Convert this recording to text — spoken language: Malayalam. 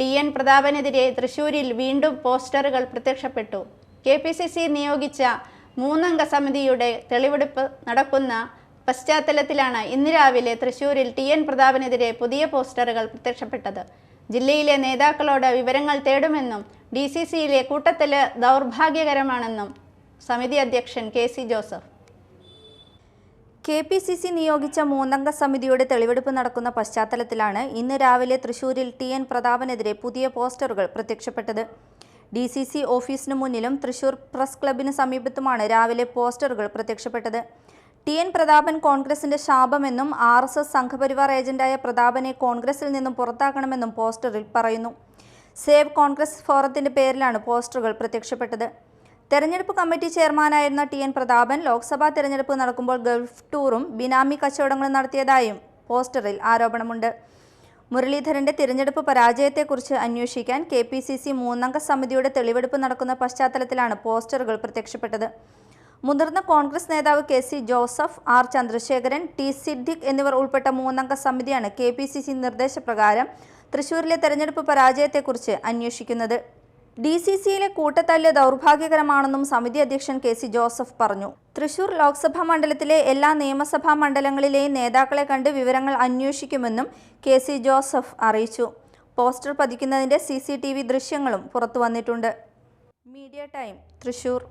ടി എൻ പ്രതാപനെതിരെ തൃശൂരിൽ വീണ്ടും പോസ്റ്ററുകൾ പ്രത്യക്ഷപ്പെട്ടു. കെ പി സി സി നിയോഗിച്ച മൂന്നംഗ സമിതിയുടെ തെളിവെടുപ്പ് നടക്കുന്ന പശ്ചാത്തലത്തിലാണ് ഇന്ന് രാവിലെ തൃശൂരിൽ ടി എൻ പ്രതാപനെതിരെ പുതിയ പോസ്റ്ററുകൾ പ്രത്യക്ഷപ്പെട്ടത്. ജില്ലയിലെ നേതാക്കളോട് വിവരങ്ങൾ തേടുമെന്നും ഡി സി സിയിലെ കൂട്ടത്തിൽ ദൗർഭാഗ്യകരമാണെന്നും സമിതി അധ്യക്ഷൻ K C Joseph. K P C C നിയോഗിച്ച മൂന്നംഗ സമിതിയുടെ തെളിവെടുപ്പ് നടക്കുന്ന പശ്ചാത്തലത്തിലാണ് ഇന്ന് രാവിലെ തൃശൂരിൽ ടി എൻ പ്രതാപനെതിരെ പുതിയ പോസ്റ്ററുകൾ പ്രത്യക്ഷപ്പെട്ടത്. ഡി സി സി ഓഫീസിനു മുന്നിലും തൃശൂർ പ്രസ് ക്ലബിന് സമീപത്തുമാണ് രാവിലെ പോസ്റ്ററുകൾ പ്രത്യക്ഷപ്പെട്ടത്. ടി എൻ പ്രതാപൻ കോൺഗ്രസിന്റെ ശാപമെന്നും ആർ എസ് എസ് സംഘപരിവാർ ഏജന്റായ പ്രതാപനെ കോൺഗ്രസിൽ നിന്നും പുറത്താക്കണമെന്നും പോസ്റ്ററിൽ പറയുന്നു. സേവ് കോൺഗ്രസ് ഫോറത്തിന്റെ പേരിലാണ് പോസ്റ്ററുകൾ പ്രത്യക്ഷപ്പെട്ടത്. തെരഞ്ഞെടുപ്പ് കമ്മിറ്റി ചെയർമാനായിരുന്ന ടി എൻ പ്രതാപൻ ലോക്സഭാ തെരഞ്ഞെടുപ്പ് നടക്കുമ്പോൾ ഗൾഫ് ടൂറും ബിനാമി കച്ചവടങ്ങളും നടത്തിയതായും പോസ്റ്ററിൽ ആരോപണമുണ്ട്. മുരളീധരന്റെ തിരഞ്ഞെടുപ്പ് പരാജയത്തെക്കുറിച്ച് അന്വേഷിക്കാൻ കെ പി സി സി മൂന്നംഗ സമിതിയുടെ തെളിവെടുപ്പ് നടക്കുന്ന പശ്ചാത്തലത്തിലാണ് പോസ്റ്ററുകൾ പ്രത്യക്ഷപ്പെട്ടത്. മുതിർന്ന കോൺഗ്രസ് നേതാവ് K C Joseph R Chandrasekharan T Siddique എന്നിവർ ഉൾപ്പെട്ട മൂന്നംഗ സമിതിയാണ് കെ പി സി സി നിർദ്ദേശപ്രകാരം തൃശൂരിലെ തെരഞ്ഞെടുപ്പ് പരാജയത്തെക്കുറിച്ച് അന്വേഷിക്കുന്നത്. ഡി സി സിയിലെ കൂട്ടത്തല്ല് ദൗർഭാഗ്യകരമാണെന്നും സമിതി അധ്യക്ഷൻ കെ സി ജോസഫ് പറഞ്ഞു. തൃശൂർ ലോക്സഭാ മണ്ഡലത്തിലെ എല്ലാ നിയമസഭാ മണ്ഡലങ്ങളിലെയും നേതാക്കളെ കണ്ട് വിവരങ്ങൾ അന്വേഷിക്കുമെന്നും കെ സി ജോസഫ് അറിയിച്ചു. പോസ്റ്റർ പതിക്കുന്നതിന്റെ സി ദൃശ്യങ്ങളും പുറത്തു വന്നിട്ടുണ്ട് മീഡിയ ടൈം തൃശൂർ.